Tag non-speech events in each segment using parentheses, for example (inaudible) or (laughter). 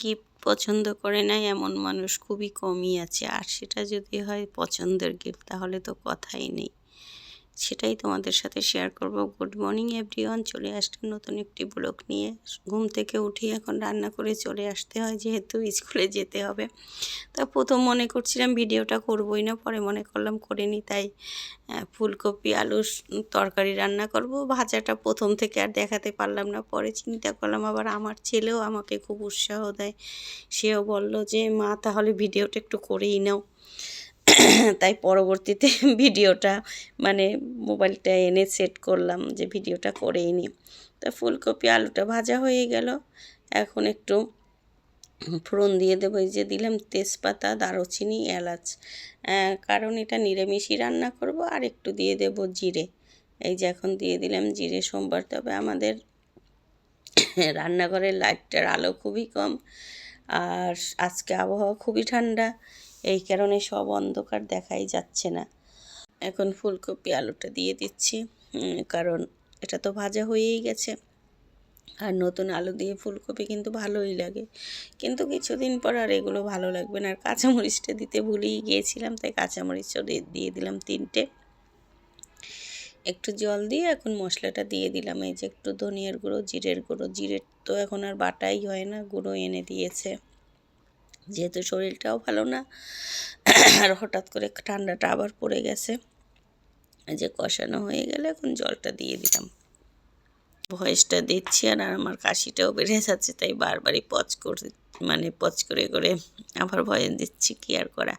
Gift পছন্দ করে না এমন মানুষ খুবই কমই আছে। আর সেটা যদি হয় পছন্দের গিফট তাহলে তো কথাই নেই। সেটাই তোমাদের সাথে শেয়ার করব। গুড মর্নিং এভরিওয়ান চলে আসলাম নতুন একটি ব্লগ নিয়ে। ঘুম থেকে উঠে এখন রান্না করে চলে আসতে হয়, যেহেতু স্কুলে যেতে হবে। তা প্রথম মনে করছিলাম ভিডিওটা করবই না, পরে মনে করলাম করে নি, তাই ফুলকপি আলু তরকারি রান্না করব। ভাজাটা প্রথম থেকে আর দেখাতে পারলাম না, পরে চিন্তা করলাম আবার আমার ছেলেও আমাকে খুব উৎসাহ দেয়। সেও বলল যে, মা, তাহলে ভিডিওটা একটু করেই নাও। তাই পরবর্তীতে ভিডিওটা মানে মোবাইলটা এনে সেট করলাম যে ভিডিওটা করেই নি তা ফুলকপি আলুটা ভাজা হয়ে গেল। এখন একটু ফোড়ন দিয়ে দেবো। এই যে দিলাম তেজপাতা, দারুচিনি, এলাচ কারণ এটা নিরামিষই রান্না করব। আর একটু দিয়ে দেব জিরে। এই যে এখন দিয়ে দিলাম জিরে, সোমবার। তবে আমাদের রান্নাঘরের লাইটটার আলো খুবই কম। আর আজকে আবহাওয়া খুবই ঠান্ডা। এই কারণে সব অন্ধকার দেখাই যাচ্ছে না। এখন ফুলকপি আলুটা দিয়ে দিচ্ছি কারণ এটা তো ভাজা হয়েই গেছে। আর নতুন আলু দিয়ে ফুলকপি কিন্তু ভালোই লাগে। কিন্তু কিছুদিন পর আর এগুলো ভালো লাগবে না। আর কাঁচামরিচটা দিতে ভুলেই গিয়েছিলাম, তাই কাঁচামরিচও দিয়ে দিয়ে দিলাম তিনটে। একটু জল দিয়ে এখন মশলাটা দিয়ে দিলাম। এই যে একটু ধনিয়ার গুঁড়ো, জিরের গুঁড়ো, জিরের তো এখন আর বাটাই হয় না, গুঁড়ো এনে দিয়েছে। যেহেতু শরীরটাও ভালো না, আর হঠাৎ করে ঠান্ডাটা আবার পড়ে গেছে যে কষানো হয়ে গেলে এখন জলটা দিয়ে দিলাম। ভয়েসটা দিচ্ছি আর আমার কাশিটাও বেড়ে যাচ্ছে, তাই বারবারই পচ করে মানে পচ করে করে আবার ভয়েস দিচ্ছি কি আর করা।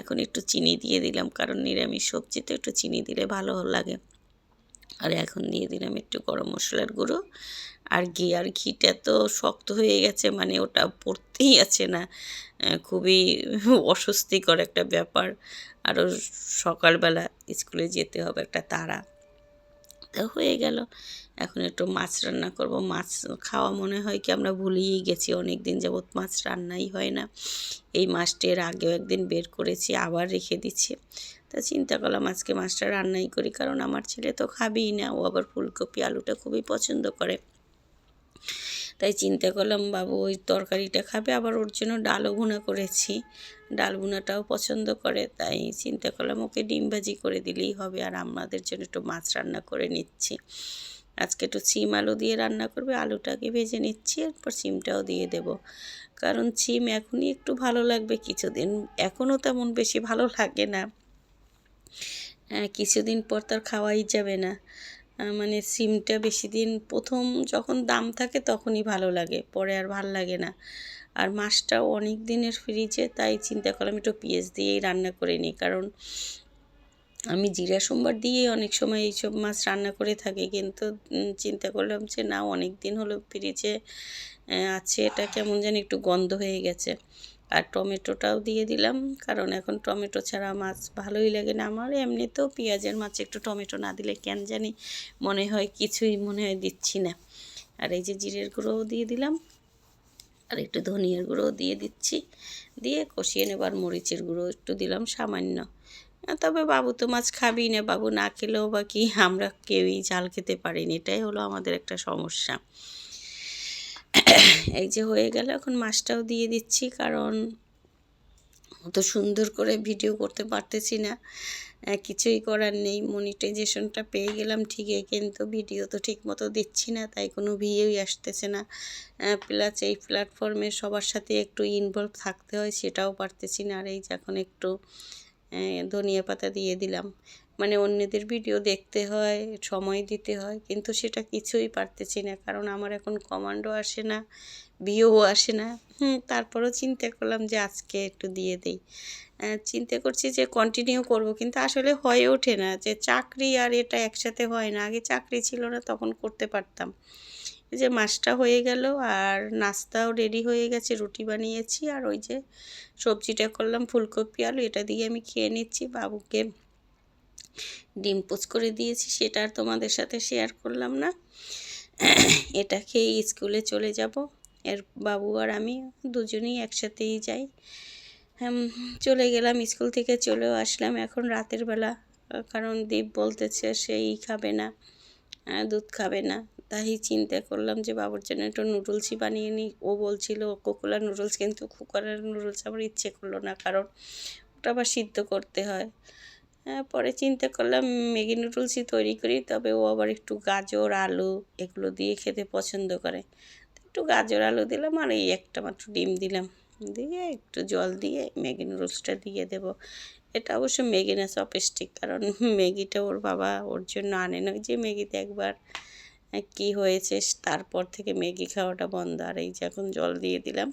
এখন একটু চিনি দিয়ে দিলাম, কারণ নিরামিষ সবজিতে একটু চিনি দিলে ভালো লাগে। আর এখন দিয়ে দিলাম একটু গরম মশলার গুঁড়ো। আর ঘি আর ঘিটা তো শক্ত হয়ে গেছে মানে ওটা পড়তেই আছে না। খুবই অস্বস্তিকর একটা ব্যাপার। আরও সকালবেলা স্কুলে যেতে হবে একটা তাড়া তা হয়ে গেল। এখন একটু মাছ রান্না করব। মাছ খাওয়া মনে হয় কি আমরা ভুলিয়েই গেছি অনেক দিন যাবৎ মাছ রান্নাই হয় না। এই মাছটা এর আগেও একদিন বের করেছি, আবার রেখে দিচ্ছি। তা চিন্তা করলাম আজকে মাছটা রান্নাই করি, কারণ আমার ছেলে তো খাবেই না। ও আবার ফুলকপি, আলুটা খুবই পছন্দ করে। তাই চিন্তা করলাম, বাবু, ওই তরকারিটা খাবে। আবার ওর জন্য ডালও ভুনা করেছি। ডাল ভুনাটাও পছন্দ করে, তাই চিন্তা করলাম ওকে ডিম ভাজি করে দিলেই হবে, আর আমাদের জন্য একটু মাছ রান্না করে নিচ্ছি। আজকে একটু সিম আলু দিয়ে রান্না করবে, আলুটাকে ভেজে নিচ্ছি, এরপর সিমটাও দিয়ে দেব। কারণ সিম এখনই একটু ভালো লাগবে, কিছুদিন এখনও তেমন বেশি ভালো লাগে না। কিছুদিন পর তার খাওয়াই যাবে না। মানে সিমটা বেশি দিন প্রথম যখন দাম থাকে তখনই ভালো লাগে, পরে আর ভালো লাগে না। আর মাছটাও অনেক দিনের ফ্রিজে তাই চিন্তা করলাম একটু পেঁয়াজ দিয়েই রান্না করে নিই, কারণ আমি জিরা সোমবার দিয়েই অনেক সময় এইসব মাছ রান্না করে থাকি, কিন্তু চিন্তা করলাম যে না, অনেক দিন হলো ফ্রিজে আছে, এটা কেমন জানি একটু গন্ধ হয়ে গেছে। আর টমেটোটাও দিয়ে দিলাম, কারণ এখন টমেটো ছাড়া মাছ ভালোই লাগে না আমার। এমনিতেও পেঁয়াজের মাছে একটু টমেটো না দিলে কেন জানি মনে হয় কিছুই মনে হয় দিচ্ছি না। আর এই যে জিরের গুঁড়োও দিয়ে দিলাম, আর একটু ধনিয়ার গুঁড়োও দিয়ে দিচ্ছি। দিয়ে কষিয়ে নেবার মরিচের গুঁড়ো একটু দিলাম সামান্য। তবে বাবু তো মাছ খাবেই না, বাবু না খেলেও বা কি আমরা কেউই ঝাল খেতে পারিনি, এটাই হলো আমাদের একটা সমস্যা। এই যে হয়ে গেল, এখন মাছটাও দিয়ে দিচ্ছি, কারণ অত সুন্দর করে ভিডিও করতে পারতেছি না। কিছুই করার নেই মনিটাইজেশনটা পেয়ে গেলাম ঠিকই, কিন্তু ভিডিও তো ঠিক মতো দিচ্ছি না, তাই কোনো ভিউই আসতেছে না। প্লাস এই প্ল্যাটফর্মে সবার সাথে একটু ইনভলভ থাকতে হয়, সেটাও পারতেছি না, আর এই যে এখন একটু ধনিয়া পাতা দিয়ে দিলাম। মানে অন্যদের ভিডিও দেখতে হয়, সময় দিতে হয়, কিন্তু সেটা কিছুই পারতেছি না। কারণ আমার এখন কমান্ডও আসে না ভিও আসে না। হুম, তারপরও চিন্তা করলাম যে আজকে একটু দিয়ে দেই। চিন্তা করছি যে কন্টিনিউ করব, কিন্তু আসলে হয়ে ওঠে না যে চাকরি আর এটা একসাথে হয় না। আগে চাকরি ছিল না, তখন করতে পারতাম। যে মাছটা হয়ে গেল আর নাস্তাও রেডি হয়ে গেছে, রুটি বানিয়েছি। আর ওই যে সবজিটা করলাম, ফুলকপি, আলু, এটা দিয়ে আমি খেয়ে নিচ্ছি। বাবুকে ডিম পোচ করে দিয়েছি সেটা আর তোমাদের সাথে শেয়ার করলাম না। এটা খেয়ে স্কুলে চলে যাব। এর বাবু আর আমি দুজনেই একসাথেই যাই। চলে গেলাম স্কুল থেকে চলেও আসলাম। এখন রাতের বেলা কারণ দীপ বলতেছে সেই খাবে না দুধ খাবে না। তাই চিন্তা করলাম যে বাবুর জন্য একটু নুডলসই বানিয়ে নিই। ও বলছিল কোকোলা নুডলস কিন্তু কুকারের নুডলস আমার ইচ্ছে করল না কারণ ওটা আবার সিদ্ধ করতে হ্যাঁ, পরে চিন্তা করলাম ম্যাগি নুডলসই তৈরি করি তবে ও আবার একটু গাজর আলু এগুলো দিয়ে খেতে পছন্দ করে। একটু গাজর আলু দিলাম আর এই একটা মাত্র ডিম দিলাম। দিয়ে একটু জল দিয়ে ম্যাগি নুডলসটা দিয়ে দেব। এটা অবশ্য ম্যাগি না চপস্টিক কারণ ম্যাগিটা ওর বাবা ওর জন্য আনে না যে ম্যাগিতে একবার আহ, কি হয়েছে তারপর থেকে ম্যাগি খাওয়াটা বন্ধ। আর এই যে এখন জল দিয়ে দিলাম।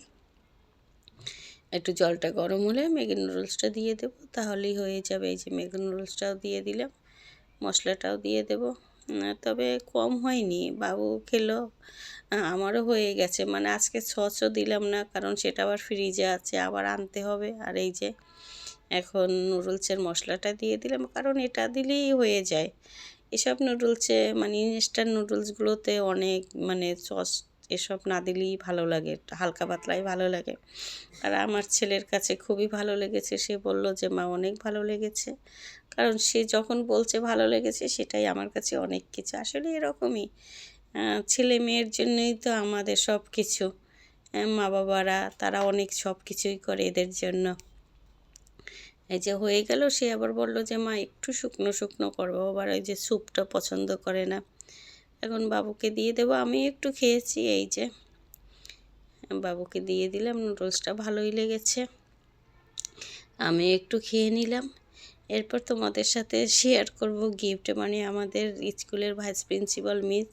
একটু জলটা গরম হলে ম্যাগি নুডলসটা দিয়ে দেবো। তাহলেই হয়ে যাবে এই যে ম্যাগি নুডলসটাও দিয়ে দিলাম, মশলাটাও দিয়ে দেবো। তবে কম হয়নি, বাবু খেলো। আমারও হয়ে গেছে। মানে আজকে সসও দিলাম না, কারণ সেটা আবার ফ্রিজে আছে, আবার আনতে হবে। আর এই যে এখন নুডলসের মশলাটা দিয়ে দিলাম, কারণ এটা দিলেই হয়ে যায়। এসব নুডলসে মানে ইনস্ট্যান্ট নুডলসগুলোতে অনেক মানে সস এসব না দিলেই ভালো লাগে হালকা পাতলাই ভালো লাগে। আর আমার ছেলের কাছে খুবই ভালো লেগেছে, সে বলল যে, মা, অনেক ভালো লেগেছে। কারণ সে যখন বলছে ভালো লেগেছে, সেটাই আমার কাছে অনেক কিছু। আসলে এরকমই ছেলে মেয়ের জন্যই তো আমাদের সব কিছু। মা বাবারা তারা অনেক সব কিছুই করে এদের জন্য। এই যে হয়ে গেল, সে আবার বলল যে, মা, একটু শুকনো শুকনো করব আবার ওই যে স্যুপটা পছন্দ করে না। এখন বাবুকে দিয়ে দেবো। আমি একটু খেয়েছি, এই যে। বাবুকে দিয়ে দিলাম, নুডলসটা ভালোই লেগেছে। আমি একটু খেয়ে নিলাম। এরপর তোমাদের সাথে শেয়ার করব গিফট মানে আমাদের স্কুলের vice principal miss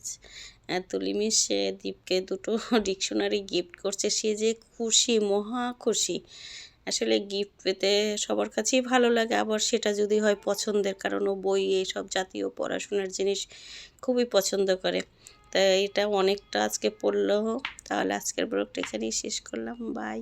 Tuli miss সে দীপকে দুটো (laughs) ডিকশনারি গিফট করছে। সে যে খুশি, মহা খুশি। আসলে গিফট পেতে সবার কাছেই ভালো লাগে। আবার সেটা যদি হয় পছন্দের, কারণ ও বই, এইসব জাতীয় পড়াশোনার জিনিস খুবই পছন্দ করে। তা এটা অনেকটা আজকে পড়ল। তাহলে আজকের ব্লগটা এখানেই শেষ করলাম। বাই